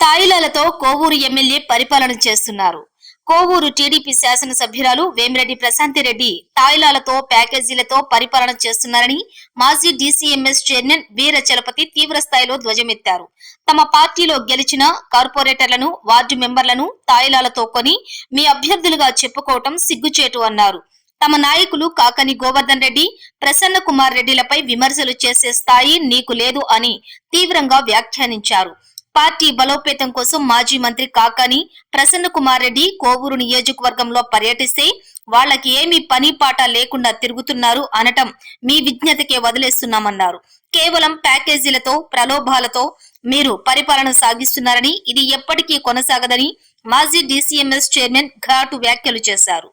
తాయిలాలతో Kovur MLA పరిపాలన చేస్తున్నారు. Kovur TDP శాసనసభ్యురాలు వేమిరెడ్డి ప్రశాంతిరెడ్డి తాయిలాలతో ప్యాకేజీలతో పరిపాలన చేస్తున్నారని మాజీ డీసీఎంఎస్ చైర్మన్ వీర చలపతి తీవ్ర స్థాయిలో ధ్వజమెత్తారు. తమ పార్టీలో గెలిచిన కార్పొరేటర్లను వార్డు మెంబర్లను తాయిలాలతో కొని మీ అభ్యర్థులుగా చెప్పుకోవటం సిగ్గుచేటు అన్నారు. తమ నాయకులు కాకని గోవర్ధన్ రెడ్డి ప్రసన్న కుమార్ రెడ్డిలపై విమర్శలు చేసే స్థాయి నీకు లేదు అని తీవ్రంగా వ్యాఖ్యానించారు. పార్టీ బలోపేతం కోసం మాజీ మంత్రి కాకాని ప్రసన్న కుమార్ రెడ్డి కోవూరు నియోజకవర్గంలో పర్యటిస్తే వాళ్ళకి ఏమీ పని పాట లేకుండా తిరుగుతున్నారు అనటం మీ విజ్ఞతకే వదిలేస్తున్నామన్నారు. కేవలం ప్యాకేజీలతో ప్రలోభాలతో మీరు పరిపాలన సాగిస్తున్నారని ఇది ఎప్పటికీ కొనసాగదని మాజీ డిసిఎంఎస్ చైర్మన్ ఘాటు వ్యాఖ్యలు చేశారు.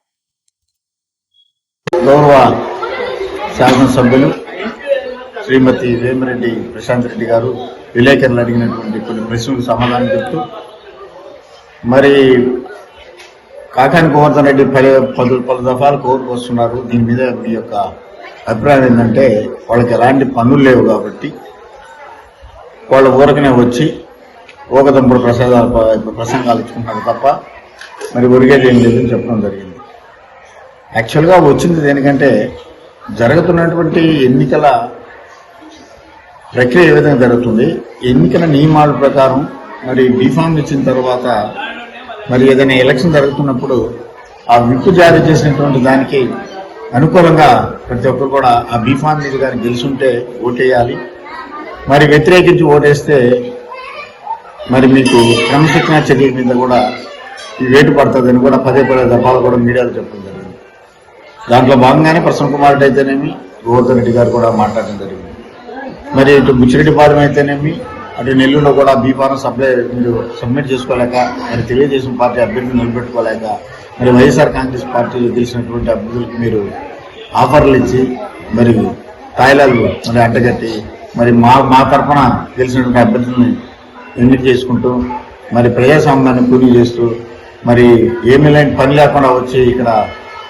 గౌరవ శాసనసభ్యులు శ్రీమతి వేమిరెడ్డి ప్రశాంత్ రెడ్డి గారు విలేకరులు అడిగినటువంటి కొన్ని ప్రశ్నలకు సమాధానం చెప్తూ మరి కాకాని గోవర్ధన్ రెడ్డి పలు పలు పలు దఫాలు కోరుకు వస్తున్నారు. దీని మీద మీ యొక్క అభిప్రాయం ఏంటంటే వాళ్ళకి ఎలాంటి పనులు లేవు కాబట్టి వాళ్ళ ఊరకనే వచ్చి ఊకదంపుడు ప్రసాదాలు ప్రసంగాలు ఇచ్చుకుంటారు తప్ప మరి ఒరిగేది ఏం లేదని చెప్పడం జరిగింది. యాక్చువల్గా వచ్చింది దేనికంటే జరుగుతున్నటువంటి ఎన్నికల ప్రక్రియ ఏ విధంగా జరుగుతుంది? ఎన్నికల నియమాల ప్రకారం మరి బీఫామ్ ఇచ్చిన తర్వాత మరి ఏదైనా ఎలక్షన్ జరుగుతున్నప్పుడు ఆ విప్ జారీ చేసినటువంటి దానికి అనుకూలంగా ప్రతి ఒక్కరు కూడా ఆ బీఫామ్ మీద కానీ గెలుచుంటే ఓటేయాలి. మరి వ్యతిరేకించి ఓటేస్తే మరి మీకు క్రమశిక్షణ చర్యల మీద కూడా వేటు పడుతుందని కూడా పదే పదే దఫాలు కూడా మీడియాలో చెప్పడం జరిగింది. దాంట్లో భాగంగానే ప్రసన్న కుమార్ రెడ్డి అయితేనేమి గోవర్ధన్ రెడ్డి గారు కూడా మాట్లాడడం జరిగింది. మరి ఇటు బుచ్చిరెడ్డిపాలెం అయితేనేమి అటు నెల్లూరులో కూడా బీఫారం సప్లై మీరు సబ్మిట్ చేసుకోలేక మరి తెలుగుదేశం పార్టీ అభ్యర్థులు నిలబెట్టుకోలేక మరి వైఎస్ఆర్ కాంగ్రెస్ పార్టీ గెలిచినటువంటి అభ్యర్థులకు మీరు ఆఫర్లు ఇచ్చి మరి తాయిలాలు మరి అడ్డగట్టి మరి మా మా తరఫున గెలిచినటువంటి అభ్యర్థుల్ని ఎన్నిక చేసుకుంటూ మరి ప్రజాస్వామ్యాన్ని పూర్తి చేస్తూ మరి ఏమీ లేని పని లేకుండా వచ్చి ఇక్కడ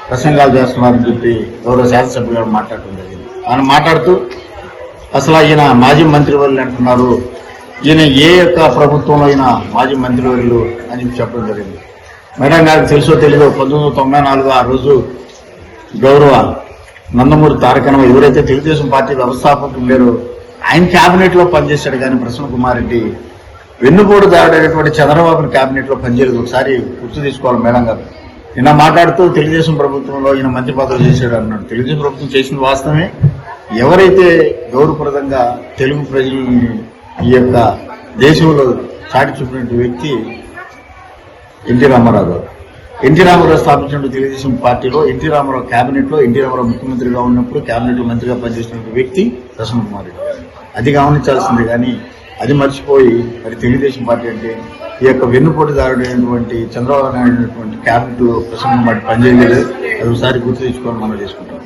ప్రసంగాలు చేస్తున్నారని చెప్పి గౌరవ శాసనసభ్యులు మాట్లాడటం జరిగింది. ఆయన మాట్లాడుతూ అసలు ఈయన మాజీ మంత్రివర్యులు అంటున్నారు. ఈయన ఏ యొక్క ప్రభుత్వంలో అయినా మాజీ మంత్రివర్యులు అని చెప్పడం జరిగింది. మేడం గారికి తెలుసో తెలియదు పంతొమ్మిది వందల తొంభై నాలుగు ఆ రోజు గౌరవ నందమూరి తారకరామ ఎవరైతే తెలుగుదేశం పార్టీ వ్యవస్థాపకులు లేరో ఆయన క్యాబినెట్లో పనిచేశాడు కానీ ప్రసన్న కుమార్ రెడ్డి వెన్నుపోటు దాడైనటువంటి చంద్రబాబు క్యాబినెట్లో పనిచేయలేదు. ఒకసారి గుర్తు తీసుకోవాలి మేడం గారు. నిన్న మాట్లాడుతూ తెలుగుదేశం ప్రభుత్వంలో ఈయన మంత్రి పదవులు చేశాడు అన్నాడు. తెలుగుదేశం ప్రభుత్వం చేసిన వాస్తవమే. ఎవరైతే గౌరవప్రదంగా తెలుగు ప్రజలని ఈ యొక్క దేశంలో చాటి చూపినటువంటి వ్యక్తి ఎన్టీ రామారావు గారు. ఎన్టీ రామారావు స్థాపించిన తెలుగుదేశం పార్టీలో ఎన్టీ రామారావు క్యాబినెట్లో ఎన్టీ రామారావు ముఖ్యమంత్రిగా ఉన్నప్పుడు క్యాబినెట్ మంత్రిగా పనిచేసినటువంటి వ్యక్తి ప్రసన్న కుమార్ రెడ్డి గారు. అది గమనించాల్సింది కానీ అది మర్చిపోయి మరి తెలుగుదేశం పార్టీ అంటే ఈ యొక్క వెన్నుపోటుదారుడైనటువంటి చంద్రబాబు నాయుడు కేబినెట్ క్యాబినెట్ ప్రసన్న కుమార్ పనిచేయలేదు. అది ఒకసారి గుర్తు తెచ్చుకొని మనం చేసుకుంటాం.